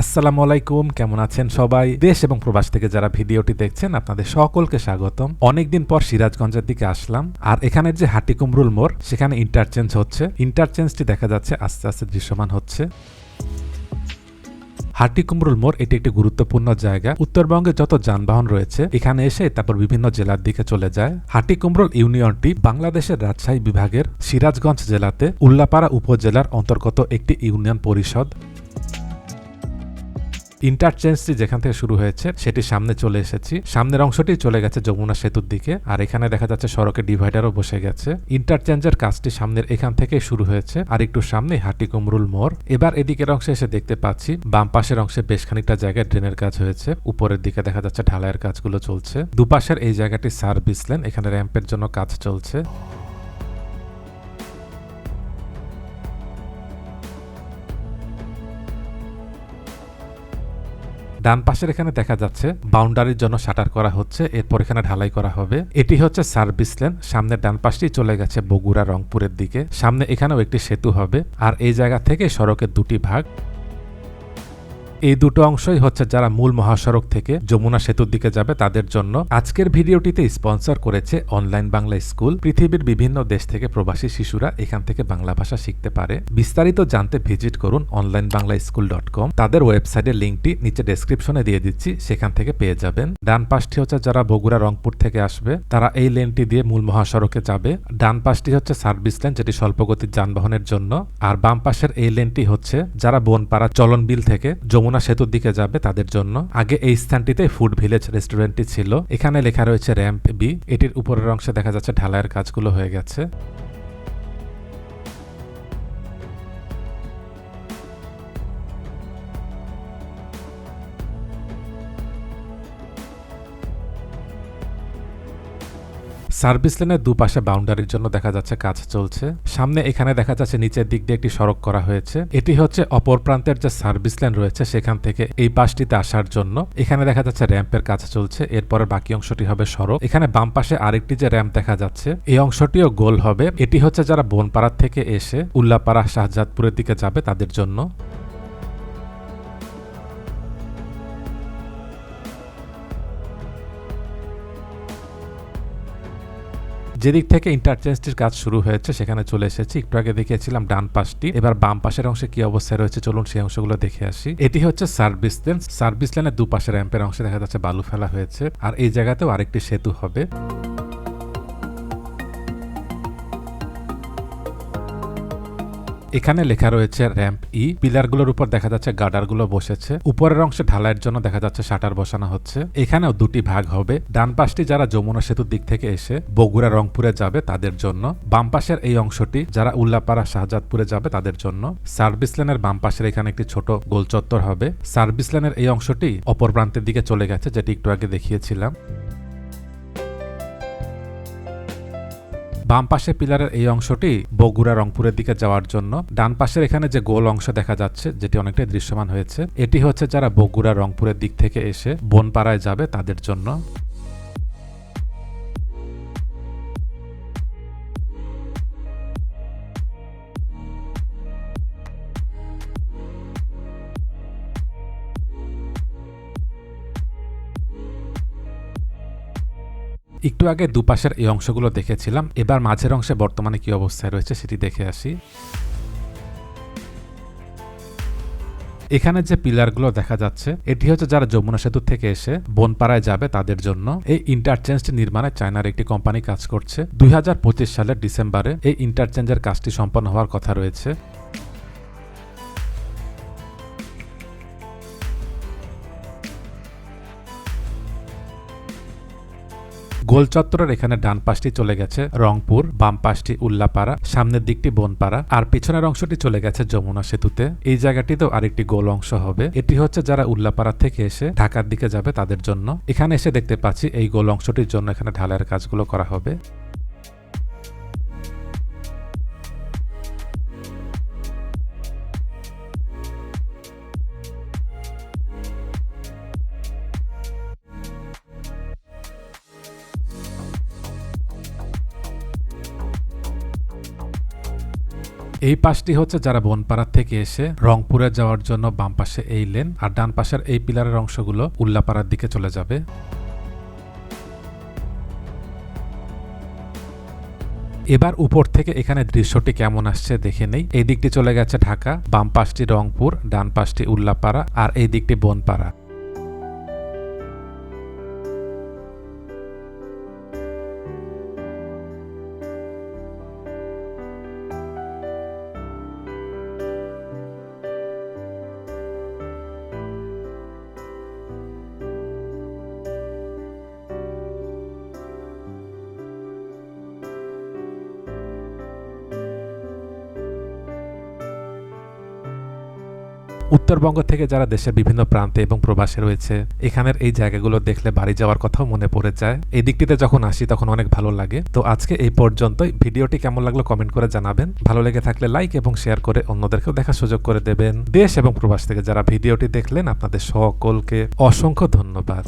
আসসালামু আলাইকুম, কেমন আছেন সবাই? দেশ এবং প্রবাস থেকে যারা ভিডিওটি দেখছেন, আপনাদের সকলকে স্বাগতম। অনেকদিন পর সিরাজগঞ্জের দিকে আসলাম, আর এখানের যে হাটিকুমরুল মোড়, সেখানে ইন্টারচেঞ্জ হচ্ছে। ইন্টারচেঞ্জটি দেখা যাচ্ছে, আস্তে আস্তে দৃশ্যমান হচ্ছে। হাটিকুমরুল মোড়, এটি একটি গুরুত্বপূর্ণ জায়গা। উত্তরবঙ্গে যত যানবাহন রয়েছে, এখানে এসে তারপর বিভিন্ন জেলার দিকে চলে যায়। হাটিকুমরুল ইউনিয়নটি বাংলাদেশের রাজশাহী বিভাগের সিরাজগঞ্জ জেলাতে উল্লাপাড়া উপজেলার অন্তর্গত একটি ইউনিয়ন পরিষদ। ইন্টারচেঞ্জটি যেখান থেকে শুরু হয়েছে, সেটি সামনে চলে এসেছি। সামনের অংশটি চলে গেছে যমুনা সেতুর দিকে, আর এখানে দেখা যাচ্ছে সড়কে ডিভাইডারও বসে গেছে। ইন্টারচেঞ্জের কাজটি সামনের এখান থেকে শুরু হয়েছে, আর একটু সামনে হাটি কুমরুল মোড়। এবার এদিকের অংশে এসে দেখতে পাচ্ছি, বাম পাশের অংশে বেশ খানিকটা জায়গায় ড্রেনের কাজ হয়েছে। উপরের দিকে দেখা যাচ্ছে ঢালাইয়ের কাজগুলো চলছে। দুপাশের এই জায়গাটি সার্ভিস লেন এখানে র্যাম্পের জন্য কাজ চলছে। ডান পাশের এখানে দেখা যাচ্ছে, বাউন্ডারির জন্য শাটার করা হচ্ছে, এরপর এখানে ঢালাই করা হবে। এটি হচ্ছে সার্ভিস লেন, সামনে ডান পাশটি চলে গেছে বগুড়া রংপুরের দিকে, সামনে এখানেও একটি সেতু হবে, আর এই জায়গা থেকে সড়কের দুটি ভাগ। এই দুটো অংশই হচ্ছে যারা মূল মহাসড়ক থেকে যমুনা সেতুর দিকে যাবে তাদের জন্য। আজকের ভিডিওটিতে স্পন্সর করেছে অনলাইন বাংলা স্কুল। পৃথিবীর বিভিন্ন দেশ থেকে প্রবাসী শিশুরা এখান থেকে বাংলা ভাষা শিখতে পারে। বিস্তারিত জানতে ভিজিট করুন online Bangla school dot com. তাদের ওয়েবসাইটের লিঙ্কটি নিচে ডেসক্রিপশনে দিয়ে দিচ্ছি, সেখান থেকে পেয়ে যাবেন। ডান পাশটি হচ্ছে যারা বগুড়া, রংপুর থেকে আসবে, তারা এই লেনটি দিয়ে মূল মহাসড়কে যাবে। ডান পাশটি হচ্ছে সার্ভিস লেন, যেটি স্বল্পগতির যানবাহনের জন্য। আর বাম পাশের এই লেনটি হচ্ছে যারা বনপাড়া, চলন বিল থেকে যমুনা যমুনা সেতুর দিকে যাবে তাদের জন্য। আগে এই স্থানটিতে ফুড ভিলেজ রেস্টুরেন্টটি ছিল। এখানে লেখা রয়েছে র্যাম্প বি। এটির উপরের অংশে দেখা যাচ্ছে ঢালাইয়ের কাজগুলো হয়ে গেছে। সার্ভিস লেনের দুপাশে বাউন্ডারির জন্য দেখা যাচ্ছে কাজ চলছে। সামনে এখানে দেখা যাচ্ছে নিচের দিক দিয়ে একটি সড়ক করা হয়েছে। এটি হচ্ছে অপর প্রান্তের যে সার্ভিস লেন রয়েছে সেখান থেকে এই পাশটিতে আসার জন্য। এখানে দেখা যাচ্ছে র্যাম্পের কাজ চলছে। এরপরে বাকি অংশটি হবে সড়ক। এখানে বাম পাশে আরেকটি যে র্যাম্প দেখা যাচ্ছে, এই অংশটিও গোল হবে। এটি হচ্ছে যারা বনপাড়ার থেকে এসে উল্লাপাড়া শাহজাদপুরের দিকে যাবে তাদের জন্য। যেদিক থেকে ইন্টারচেঞ্জটির কাজ শুরু হয়েছে, সেখানে চলে এসেছি। একটু আগে দেখিয়েছিলাম ডান পাশটি। এবার বাম পাশের অংশে কি অবস্থায় রয়েছে, চলুন সেই অংশগুলো দেখে আসি। এটি হচ্ছে সার্ভিস লেন সার্ভিস লেনের দুপাশে র্যাম্পের অংশে দেখা যাচ্ছে বালু ফেলা হয়েছে। আর এই জায়গাতেও আরেকটি সেতু হবে। এখানে লেখা রয়েছে র্যাম্প ই পিলারগুলোর উপর দেখা যাচ্ছে গার্ডারগুলো বসেছে, উপরের অংশে ঢালাইয়ের জন্য দেখা যাচ্ছে শাটার বসানো হচ্ছে, এখানেও দুটি ভাগ হবে, ডান পাশটি যারা যমুনা সেতুর দিক থেকে এসে বগুড়া রংপুরে যাবে তাদের জন্য, বাম পাশের এই অংশটি যারা উল্লাপাড়া শাহজাদপুরে যাবে তাদের জন্য সার্ভিস লেনের বাম পাশের এখানে একটি ছোট গোল চত্বর হবে সার্ভিস লেনের এই অংশটি অপর প্রান্তের দিকে চলে গেছে, যেটি একটু আগে দেখিয়েছিলাম। বাম পাশে পিলারের এই অংশটি বগুড়া রংপুরের দিকে যাওয়ার জন্য। ডান পাশের এখানে যে গোল অংশ দেখা যাচ্ছে, যেটি অনেকটাই দৃশ্যমান হয়েছে, এটি হচ্ছে যারা বগুড়া রংপুরের দিক থেকে এসে বনপাড়ায় যাবে তাদের জন্য। একটু আগে দুপাশের এই অংশগুলো দেখেছিলাম। এবার মাঝের অংশে বর্তমানে কি অবস্থায় রয়েছে সেটি দেখে আসি। এখানে যে পিলারগুলো দেখা যাচ্ছে, এটি হচ্ছে যারা যমুনা সেতু থেকে এসে বনপাড়ায় যাবে তাদের জন্য। এই ইন্টারচেঞ্জটি নির্মাণে চায়নার একটি কোম্পানি কাজ করছে। দুই হাজার পঁচিশ সালের ডিসেম্বরে এই ইন্টারচেঞ্জের কাজটি সম্পন্ন হওয়ার কথা রয়েছে। গোল চত্বরের এখানে ডান পাশটি চলে গেছে রংপুর, বাম পাশটি উল্লাপাড়া, সামনের দিকটি বনপাড়া, আর পিছনের অংশটি চলে গেছে যমুনা সেতুতে। এই জায়গাটিতেও আরেকটি গোল অংশ হবে। এটি হচ্ছে যারা উল্লাপাড়া থেকে এসে ঢাকার দিকে যাবে তাদের জন্য। এখানে এসে দেখতে পাচ্ছি এই গোল অংশটির জন্য এখানে ঢালাইয়ের কাজগুলো করা হবে। এই পাশটি হচ্ছে যারা বনপাড়া থেকে এসে রংপুরে যাওয়ার জন্য বাম পাশে এই লেন আর ডান পাশের এই পিলারের অংশগুলো উল্লাপাড়ার দিকে চলে যাবে। এবার উপর থেকে এখানে দৃশ্যটি কেমন আসছে দেখে নেই। এই দিকটি চলে গেছে ঢাকা, বাম পাশটি রংপুর, ডান পাশটি উল্লাপাড়া আর এই দিকটি বনপাড়া। উত্তরবঙ্গ থেকে যারা দেশের বিভিন্ন প্রান্তে এবং প্রবাসে রয়েছে, এখানের এই জায়গাগুলো দেখলে বাড়ি যাওয়ার কথাও মনে পড়ে যায়। এই দিকটিতে যখন আসি তখন অনেক ভালো লাগে। তো আজকে এই পর্যন্তই। ভিডিওটি কেমন লাগল কমেন্ট করে জানাবেন। ভালো লেগে থাকলে লাইক এবং শেয়ার করে অন্যদেরকেও দেখার সুযোগ করে দেবেন। দেশ এবং প্রবাস থেকে যারা ভিডিওটি দেখলেন, আপনাদের সকলকে অসংখ্য ধন্যবাদ।